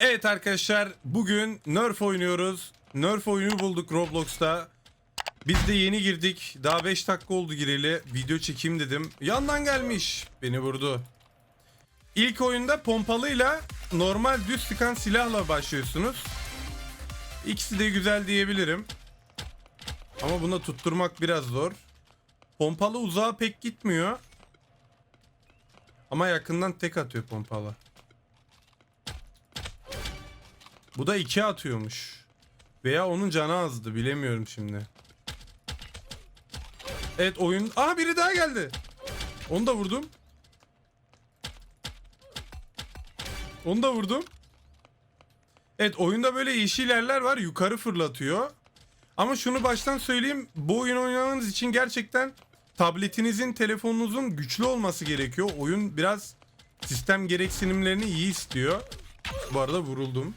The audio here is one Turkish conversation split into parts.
Evet arkadaşlar bugün Nerf oynuyoruz. Nerf oyunu bulduk Roblox'ta. Biz de yeni girdik. Daha 5 dakika oldu gireli. Video çekeyim dedim. Yandan gelmiş. Beni vurdu. İlk oyunda pompalıyla normal düz sıkan silahla başlıyorsunuz. İkisi de güzel diyebilirim. Ama buna tutturmak biraz zor. Pompalı uzağa pek gitmiyor. Ama yakından tek atıyor pompalı. Bu da 2 atıyormuş. Veya onun canı azdı bilemiyorum şimdi. Evet oyun... Aha biri daha geldi. Onu da vurdum. Onu da vurdum. Evet oyunda böyle yeşil yerler var yukarı fırlatıyor. Ama şunu baştan söyleyeyim. Bu oyun oynamanız için gerçekten tabletinizin, telefonunuzun güçlü olması gerekiyor. Oyun biraz sistem gereksinimlerini iyi istiyor. Bu arada vuruldum.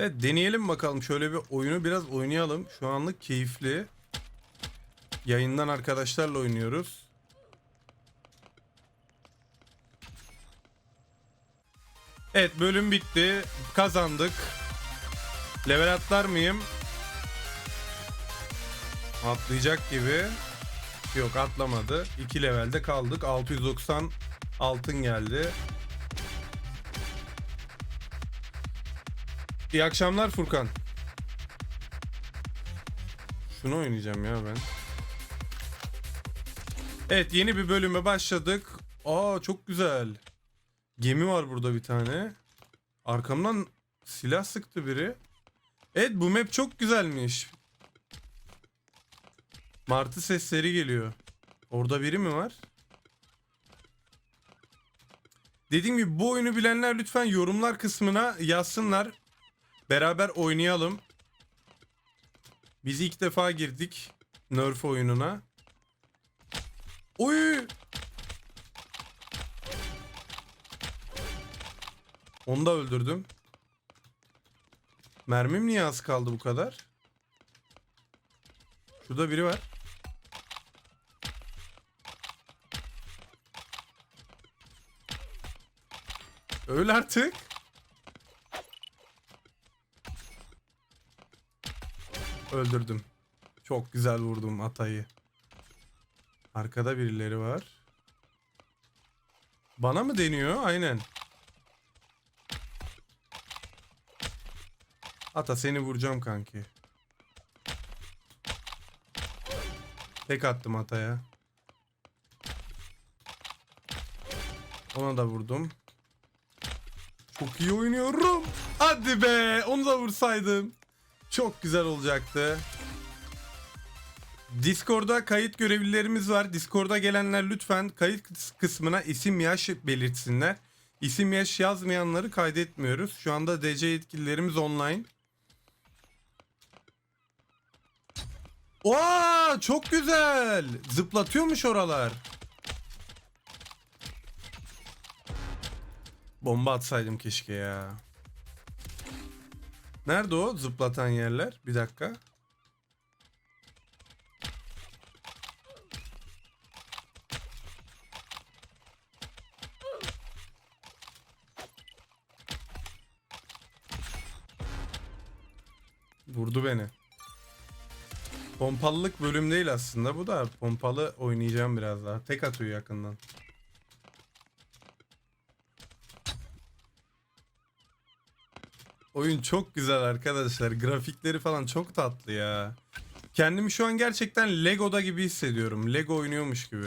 Evet deneyelim bakalım. Şöyle bir oyunu biraz oynayalım. Şu anlık keyifli. Yayından arkadaşlarla oynuyoruz. Evet bölüm bitti. Kazandık. Level atlar mıyım? Atlayacak gibi. Yok atlamadı. 2 levelde kaldık. 690 altın geldi. İyi akşamlar Furkan. Şunu oynayacağım ya ben. Evet yeni bir bölüme başladık. Aa çok güzel. Gemi var burada bir tane. Arkamdan silah sıktı biri. Evet bu map çok güzelmiş. Martı sesleri geliyor. Orada biri mi var? Dediğim gibi bu oyunu bilenler lütfen yorumlar kısmına yazsınlar. Beraber oynayalım. Biz ilk defa girdik Nerf oyununa. Oy! Onu da öldürdüm. Mermim niye az kaldı bu kadar? Şurada biri var. Öl artık. Öldürdüm. Çok güzel vurdum atayı. Arkada birileri var. Bana mı deniyor? Aynen. Ata seni vuracağım kanki. Tek attım ataya. Ona da vurdum. Çok iyi oynuyorum. Hadi be. Onu da vursaydım. Çok güzel olacaktı. Discord'da kayıt görevlilerimiz var. Discord'a gelenler lütfen kayıt kıs- kısmına isim yaş belirtsinler. İsim yaş yazmayanları kaydetmiyoruz. Şu anda DC yetkililerimiz online. Oo, çok güzel. Zıplatıyormuş oralar. Bomba atsaydım keşke ya. Nerede o zıplatan yerler? Bir dakika. Vurdu beni. Pompalılık bölüm değil aslında bu da pompalı oynayacağım biraz daha. Tek atıyor yakından. Oyun çok güzel arkadaşlar. Grafikleri falan çok tatlı ya. Kendimi şu an gerçekten Lego'da gibi hissediyorum. Lego oynuyormuş gibi.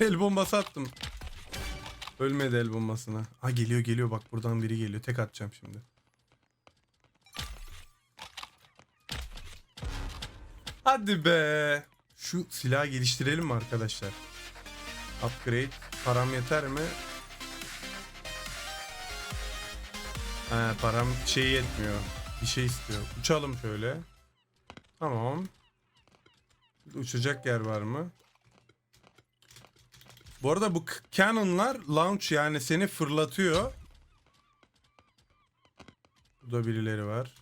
El bombası attım. Ölmedi el bombasına. Ha geliyor geliyor bak buradan biri geliyor. Tek atacağım şimdi. Hadi be. Şu silahı geliştirelim mi arkadaşlar? Upgrade. Param yeter mi? He param şey yetmiyor. Bir şey istiyor. Uçalım şöyle. Tamam. Uçacak yer var mı? Bu arada bu cannon'lar launch yani seni fırlatıyor. Burada birileri var.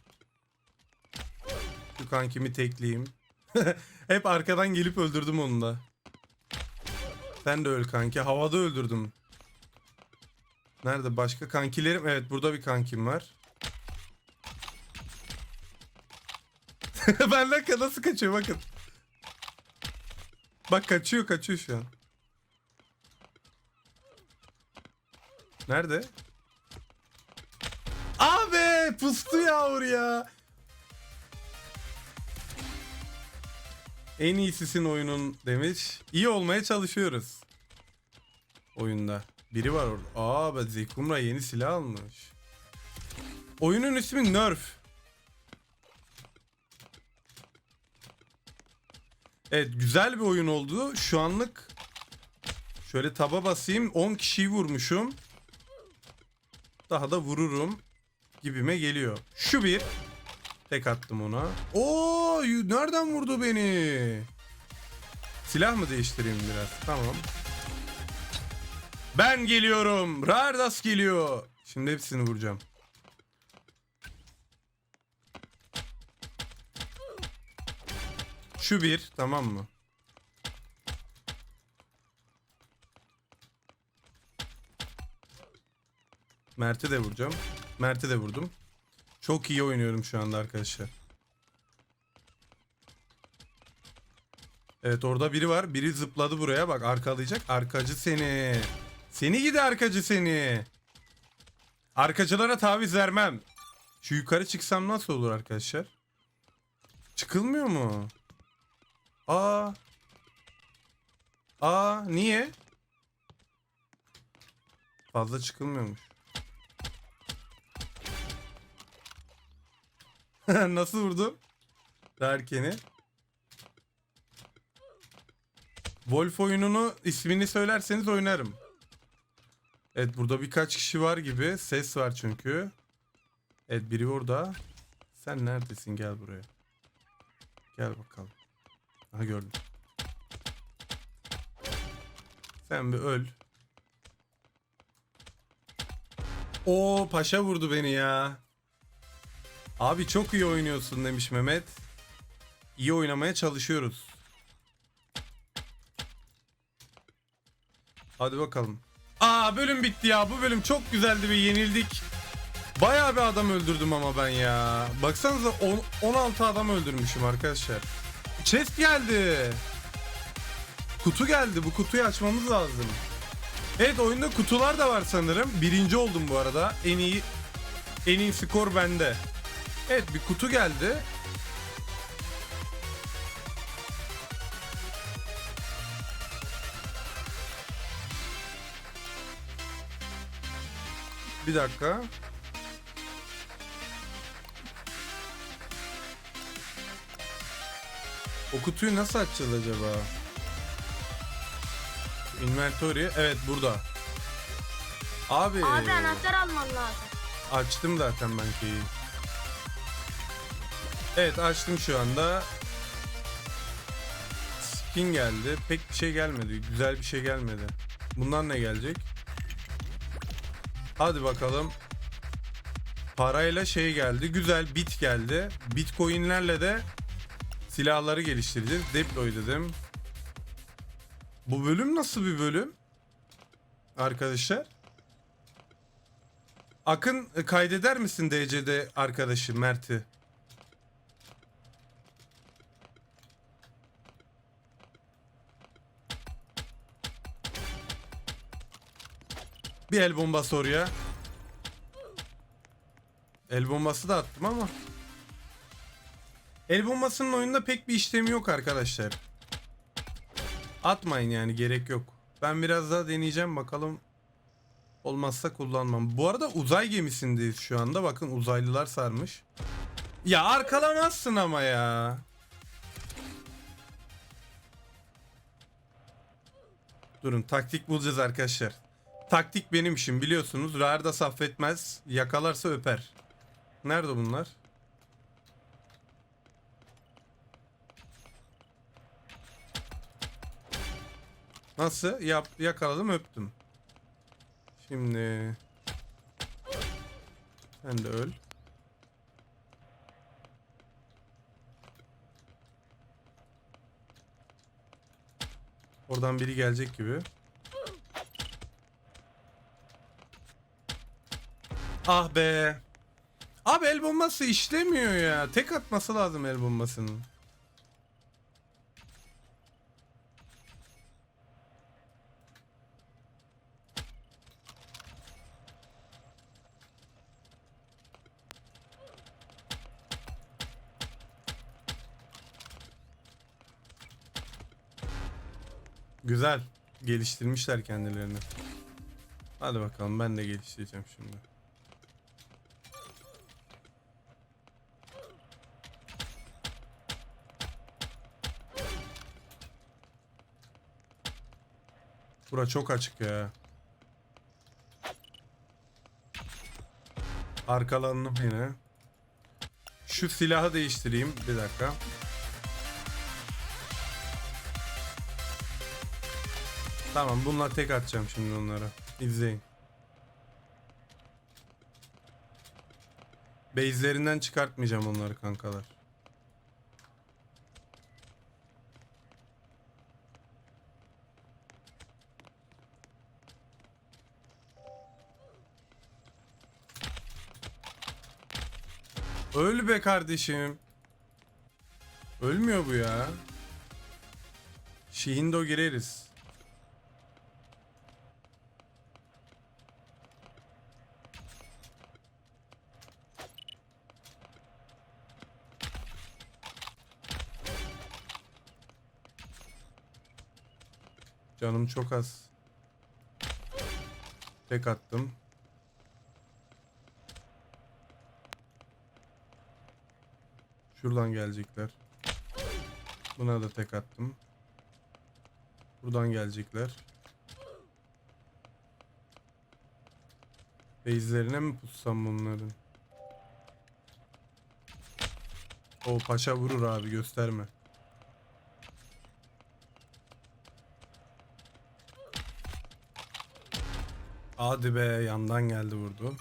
Şu kankimi tekleyeyim. Hep arkadan gelip öldürdüm onu da. Sen de öl kanki. Havada öldürdüm. Nerede başka kankilerim? Evet burada bir kankim var. Benden ka- nasıl kaçıyor bakın. Bak kaçıyor kaçıyor şu an. Nerede? Abi pustu yavru ya. En iyisisin oyunun demiş. İyi olmaya çalışıyoruz. Oyunda. Biri var orada. Aa ben Zekumra yeni silah almış. Oyunun ismi Nerf. Evet güzel bir oyun oldu. Şu anlık şöyle taba basayım. 10 kişiyi vurmuşum. Daha da vururum gibime geliyor. Şu bir. Tek attım ona. Oo, nereden vurdu beni? Silah mı değiştireyim biraz? Tamam. Ben geliyorum. Rardas geliyor. Şimdi hepsini vuracağım. Şu bir, tamam mı? Mert'i de vuracağım. Mert'i de vurdum. Çok iyi oynuyorum şu anda arkadaşlar. Evet orada biri var. Biri zıpladı buraya. Bak arkalayacak. Arkacı seni. Seni gidi arkacı seni. Arkacılara taviz vermem. Şu yukarı çıksam nasıl olur arkadaşlar? Çıkılmıyor mu? Aa. Aa niye? Fazla çıkılmıyormuş. Nasıl vurdu? Derken'i. Wolf oyununu ismini söylerseniz oynarım. Evet burada birkaç kişi var gibi. Ses var çünkü. Evet biri orada. Sen neredesin gel buraya. Gel bakalım. Aha gördüm. Sen bir öl. Oo paşa vurdu beni ya. Abi çok iyi oynuyorsun demiş Mehmet. İyi oynamaya çalışıyoruz. Hadi bakalım. Aa bölüm bitti ya. Bu bölüm çok güzeldi ve yenildik. Bayağı bir adam öldürdüm ama ben ya. Baksanıza on- 16 adam öldürmüşüm arkadaşlar. Chest geldi. Kutu geldi. Bu kutuyu açmamız lazım. Evet oyunda kutular da var sanırım. Birinci oldum bu arada. En iyi en iyi skor bende. Evet bir kutu geldi. Bir dakika. O kutuyu nasıl açacağız acaba? Inventory. Evet burada. Abi. Abi anahtar alman lazım. Açtım zaten ben key'i. Evet açtım şu anda. Skin geldi. Pek bir şey gelmedi. Güzel bir şey gelmedi. Bundan ne gelecek? Hadi bakalım. Parayla şey geldi. Güzel bit geldi. Bitcoinlerle de silahları geliştireceğiz. Deploy dedim. Bu bölüm nasıl bir bölüm? Arkadaşlar. Akın kaydeder misin DC'de arkadaşı Mert'i? Bir el bombası oraya. El bombası da attım ama. El bombasının oyunda pek bir işlemi yok arkadaşlar. Atmayın yani gerek yok. Ben biraz daha deneyeceğim bakalım. Olmazsa kullanmam. Bu arada uzay gemisindeyiz şu anda. Bakın uzaylılar sarmış. Ya arkalamazsın ama ya. Durun taktik bulacağız arkadaşlar. Taktik benim işim biliyorsunuz. Rarda saffetmez. Yakalarsa öper. Nerede bunlar? Nasıl? Yap, yakaladım öptüm. Şimdi... Sen de öl. Oradan biri gelecek gibi. Ah be. Abi el bombası işlemiyor ya. Tek atması lazım el bombasının. Güzel. Geliştirmişler kendilerini. Hadi bakalım ben de geliştireceğim şimdi. Bura çok açık ya. Arkalandım yine. Şu silahı değiştireyim. Bir dakika. Tamam bununla tek atacağım şimdi onlara. İzleyin. Base'lerinden çıkartmayacağım onları kankalar. Öl be kardeşim. Ölmüyor bu ya. Shihindo gireriz. Canım çok az. Tek attım. Şuradan gelecekler. Buna da tek attım. Buradan gelecekler. Base'lerine mi pussam bunların? O paşa vurur abi gösterme. Hadi be yandan geldi vurdu.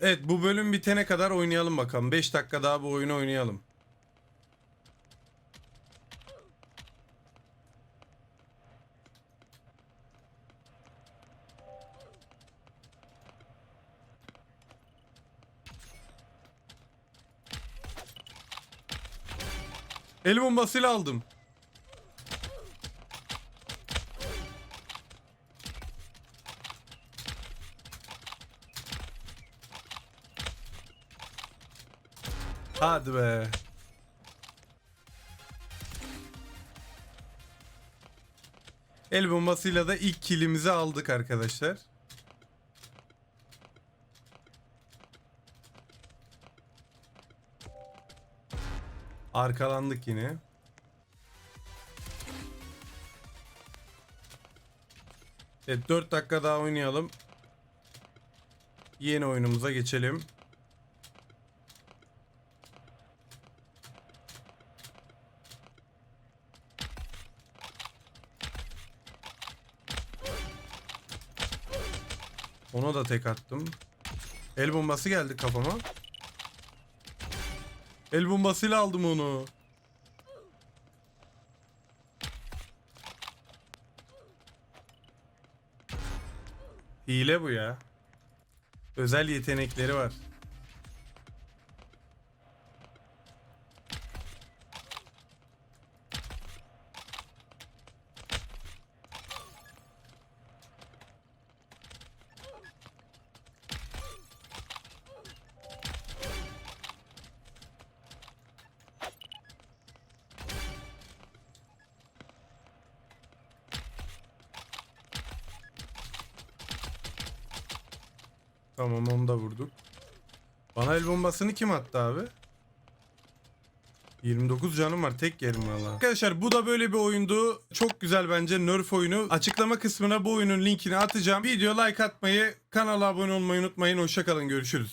Evet bu bölüm bitene kadar oynayalım bakalım. 5 dakika daha bu oyunu oynayalım. El bombasıyla aldım. Hadi be. El bombasıyla da ilk kilimizi aldık arkadaşlar. Arkalandık yine. Evet 4 dakika daha oynayalım. Yeni oyunumuza geçelim. Ona da tek attım. El bombası geldi kafama. El bombasıyla aldım onu. Hile bu ya. Özel yetenekleri var. Tamam onu da vurduk. Bana el bombasını kim attı abi? 29 canım var tek yerim valla. Arkadaşlar bu da böyle bir oyundu. Çok güzel bence Nerf oyunu. Açıklama kısmına bu oyunun linkini atacağım. Video like atmayı, kanala abone olmayı unutmayın. Hoşçakalın görüşürüz.